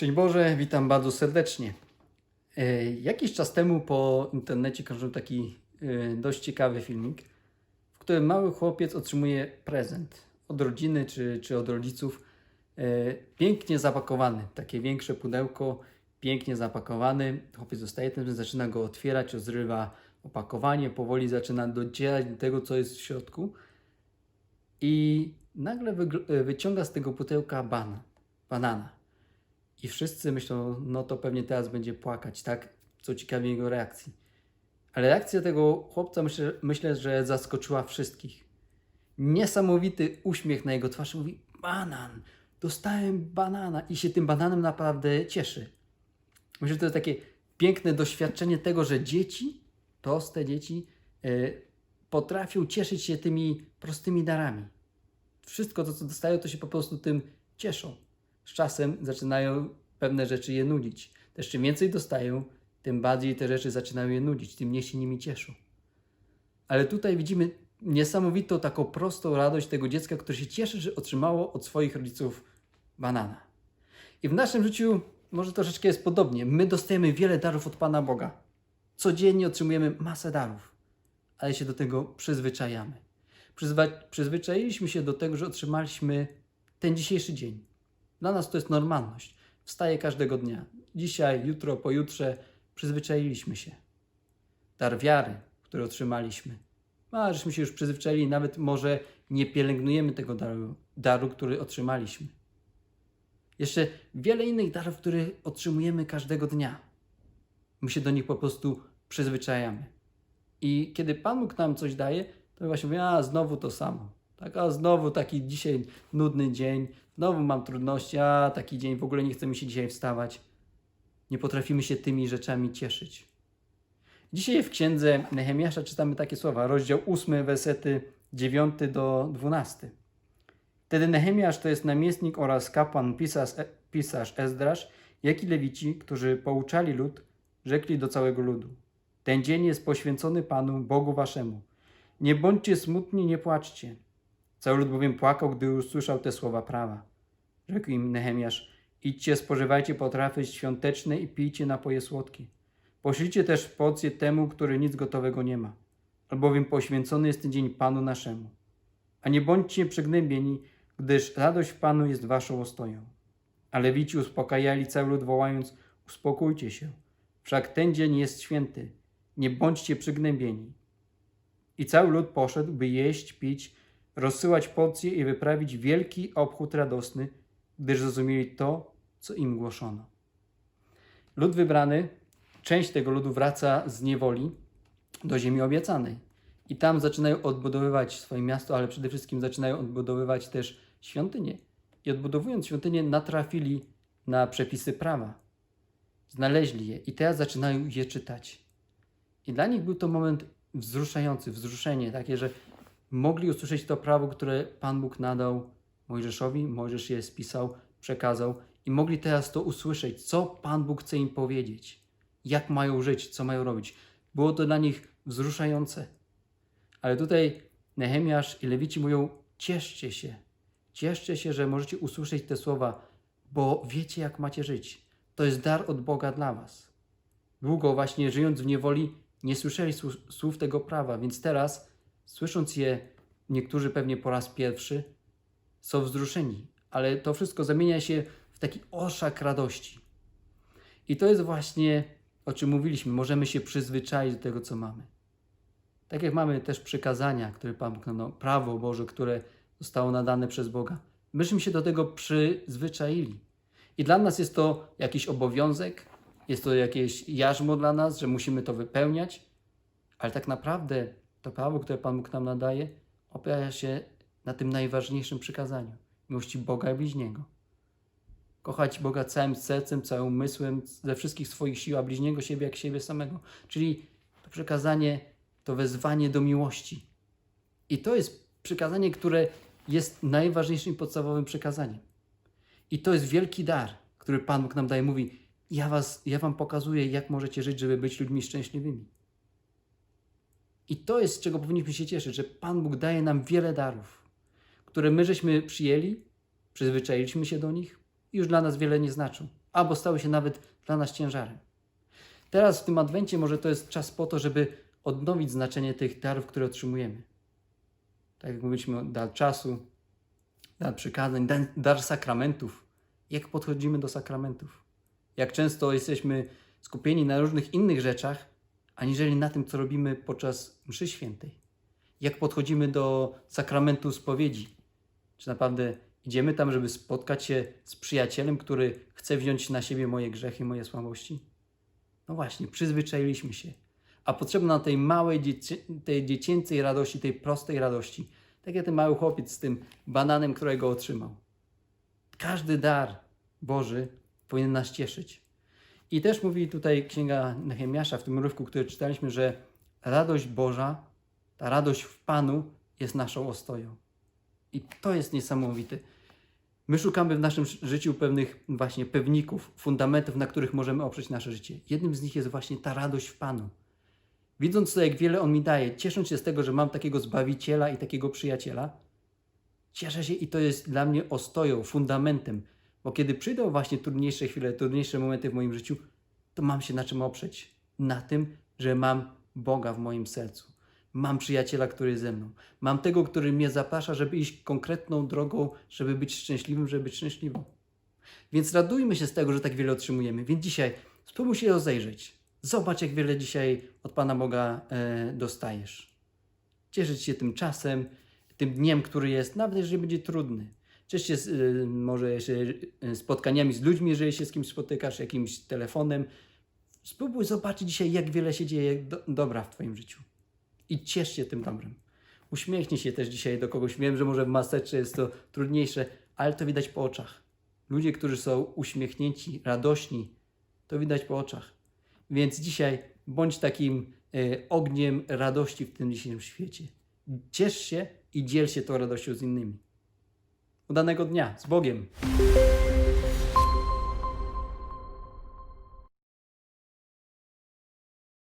Szczęść Boże, witam bardzo serdecznie. E, Jakiś czas temu po internecie krążył taki e, dość ciekawy filmik, w którym mały chłopiec otrzymuje prezent od rodziny czy, czy od rodziców. e, Pięknie zapakowany, takie większe pudełko, pięknie zapakowany. Chłopiec dostaje ten, zaczyna go otwierać, rozrywa opakowanie, powoli zaczyna docierać do tego, co jest w środku. I nagle wyciąga z tego pudełka bana, banana. I wszyscy myślą, no to pewnie teraz będzie płakać, tak? Co ciekawi jego reakcji. Ale reakcja tego chłopca myślę, myślę, że zaskoczyła wszystkich. Niesamowity uśmiech na jego twarzy mówi: Banan, dostałem banana i się tym bananem naprawdę cieszy. Myślę, że to jest takie piękne doświadczenie tego, że dzieci, proste dzieci, e, potrafią cieszyć się tymi prostymi darami. Wszystko to, co dostają, to się po prostu tym cieszą z czasem zaczynają pewne rzeczy je nudzić. Też czym więcej dostają, tym bardziej te rzeczy zaczynają je nudzić, tym mniej się nimi cieszą. Ale tutaj widzimy niesamowitą, taką prostą radość tego dziecka, które się cieszy, że otrzymało od swoich rodziców banana. I w naszym życiu może troszeczkę jest podobnie. My dostajemy wiele darów od Pana Boga. Codziennie otrzymujemy masę darów, ale się do tego przyzwyczajamy. Przyzwa- przyzwyczailiśmy się do tego, że otrzymaliśmy ten dzisiejszy dzień. Dla nas to jest normalność. Wstaję każdego dnia. Dzisiaj, jutro, pojutrze przyzwyczailiśmy się. Dar wiary, który otrzymaliśmy. A, żeśmy się już przyzwyczaili, nawet może nie pielęgnujemy tego daru, daru, który otrzymaliśmy. Jeszcze wiele innych darów, które otrzymujemy każdego dnia. My się do nich po prostu przyzwyczajamy. I kiedy Pan Bóg nam coś daje, to właśnie mówię, a znowu to samo. Tak, a znowu taki dzisiaj nudny dzień, znowu mam trudności, a taki dzień w ogóle nie chce mi się dzisiaj wstawać. Nie potrafimy się tymi rzeczami cieszyć. Dzisiaj w księdze Nehemiasza czytamy takie słowa, rozdział 8, wersety 9 do 12. Wtedy Nehemiasz to jest namiestnik oraz kapłan pisarz, pisarz Ezdrasz, jak i lewici, którzy pouczali lud, rzekli do całego ludu. Ten dzień jest poświęcony Panu, Bogu waszemu. Nie bądźcie smutni, nie płaczcie. Cały lud bowiem płakał, gdy usłyszał te słowa prawa. Rzekł im Nehemiasz, idźcie, spożywajcie potrawy świąteczne i pijcie napoje słodkie. Poślijcie też porcję temu, który nic gotowego nie ma, albowiem poświęcony jest ten dzień Panu naszemu. A nie bądźcie przygnębieni, gdyż radość w Panu jest waszą ostoją. A lewici uspokajali cały lud wołając, uspokójcie się, wszak ten dzień jest święty, nie bądźcie przygnębieni. I cały lud poszedł, by jeść, pić, rozsyłać porcje i wyprawić wielki obchód radosny, gdyż zrozumieli to, co im głoszono. Lud wybrany, część tego ludu wraca z niewoli do ziemi obiecanej. I tam zaczynają odbudowywać swoje miasto, ale przede wszystkim zaczynają odbudowywać też świątynię. I odbudowując świątynię, natrafili na przepisy prawa. Znaleźli je i teraz zaczynają je czytać. I dla nich był to moment wzruszający, wzruszenie takie, że mogli usłyszeć to prawo, które Pan Bóg nadał Mojżeszowi, Mojżesz je spisał, przekazał i mogli teraz to usłyszeć, co Pan Bóg chce im powiedzieć, jak mają żyć, co mają robić. Było to dla nich wzruszające. Ale tutaj Nehemiasz i Lewici mówią: cieszcie się, cieszcie się, że możecie usłyszeć te słowa, bo wiecie, jak macie żyć. To jest dar od Boga dla was. Długo właśnie żyjąc w niewoli, nie słyszeli słów- tego prawa, więc teraz, słysząc je, niektórzy pewnie po raz pierwszy, są wzruszeni, ale to wszystko zamienia się w taki oszak radości. I to jest właśnie, o czym mówiliśmy, możemy się przyzwyczaić do tego, co mamy. Tak jak mamy też przykazania, które Pan dał, prawo Boże, które zostało nadane przez Boga. Myśmy się do tego przyzwyczaili. I dla nas jest to jakiś obowiązek, jest to jakieś jarzmo dla nas, że musimy to wypełniać, ale tak naprawdę to prawo, które Pan Bóg nam nadaje, opiera się na tym najważniejszym przykazaniu miłości Boga i bliźniego. Kochać Boga całym sercem, całym umysłem, ze wszystkich swoich sił, a bliźniego siebie jak siebie samego. Czyli to przykazanie, to wezwanie do miłości. I to jest przykazanie, które jest najważniejszym podstawowym przykazaniem. I to jest wielki dar, który Pan Bóg nam daje. Mówi, ja, was, ja wam pokazuję, jak możecie żyć, żeby być ludźmi szczęśliwymi. I to jest, z czego powinniśmy się cieszyć, że Pan Bóg daje nam wiele darów, które my żeśmy przyjęli, przyzwyczailiśmy się do nich i już dla nas wiele nie znaczą. albo stały się nawet dla nas ciężarem. Teraz w tym adwencie może to jest czas po to, żeby odnowić znaczenie tych darów, które otrzymujemy. Tak jak mówiliśmy, dar czasu, dar przykazań, dar, sakramentów. Jak podchodzimy do sakramentów? Jak często jesteśmy skupieni na różnych innych rzeczach, aniżeli na tym, co robimy podczas mszy świętej. Jak podchodzimy do sakramentu spowiedzi? Czy naprawdę idziemy tam, żeby spotkać się z przyjacielem, który chce wziąć na siebie moje grzechy, moje słabości? No właśnie, przyzwyczailiśmy się. A potrzebna tej małej, tej dziecięcej radości, tej prostej radości. Tak jak ten mały chłopiec z tym bananem, którego otrzymał. Każdy dar Boży powinien nas cieszyć. I też mówi tutaj Księga Nehemiasza w tym urywku, który czytaliśmy, że radość Boża, ta radość w Panu jest naszą ostoją. I to jest niesamowite. My szukamy w naszym życiu pewnych właśnie pewników, fundamentów, na których możemy oprzeć nasze życie. Jednym z nich jest właśnie ta radość w Panu. Widząc to, jak wiele On mi daje, ciesząc się z tego, że mam takiego Zbawiciela i takiego przyjaciela, cieszę się i to jest dla mnie ostoją, fundamentem, bo kiedy przyjdą właśnie trudniejsze chwile, trudniejsze momenty w moim życiu, to mam się na czym oprzeć. Na tym, że mam Boga w moim sercu. Mam przyjaciela, który jest ze mną. Mam tego, który mnie zaprasza, żeby iść konkretną drogą, żeby być szczęśliwym, żeby być szczęśliwą. Więc radujmy się z tego, że tak wiele otrzymujemy. Więc dzisiaj spróbuj się rozejrzeć. Zobacz, jak wiele dzisiaj od Pana Boga e, dostajesz. Cieszyć się tym czasem, tym dniem, który jest, nawet jeżeli będzie trudny. Się z, y, może jeszcze y, spotkaniami z ludźmi, jeżeli się z kimś spotykasz, jakimś telefonem. Spróbuj zobaczyć dzisiaj, jak wiele się dzieje do, dobra w Twoim życiu. I ciesz się tym dobrem. Uśmiechnij się też dzisiaj do kogoś. Wiem, że może w maseczce jest to trudniejsze, ale to widać po oczach. Ludzie, którzy są uśmiechnięci, radośni, to widać po oczach. Więc dzisiaj bądź takim y, ogniem radości w tym dzisiejszym świecie. Ciesz się i dziel się tą radością z innymi. Udanego dnia. Z Bogiem.